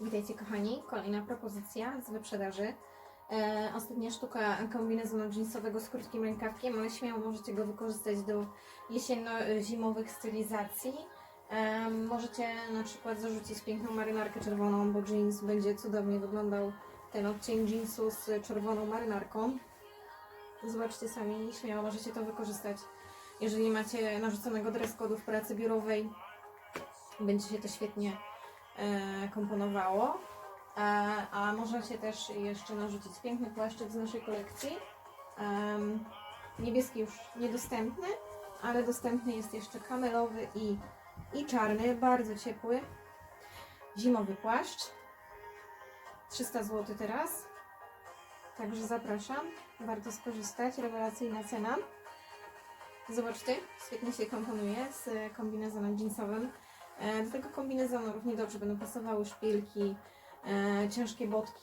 Witajcie kochani, kolejna propozycja z wyprzedaży. E, ostatnia sztuka kombinezonu jeansowego z krótkim rękawkiem, ale śmiało możecie go wykorzystać do jesienno-zimowych stylizacji. E, możecie na przykład zarzucić piękną marynarkę czerwoną, bo jeans będzie cudownie wyglądał ten odcień jeansu z czerwoną marynarką. Zobaczcie sami, śmiało możecie to wykorzystać. Jeżeli macie narzuconego dress w pracy biurowej, będzie się to świetnie komponowało. A, a możecie też jeszcze narzucić piękny płaszczyk z naszej kolekcji. Niebieski już niedostępny, ale dostępny jest jeszcze kamelowy i, i czarny, bardzo ciepły. Zimowy płaszcz. 300 zł teraz. Także zapraszam. Warto skorzystać. Rewelacyjna cena. Zobaczcie, świetnie się komponuje z kombinezonem jeansowym. E, Do tego kombinezonu równie dobrze będą pasowały szpilki, e, ciężkie botki.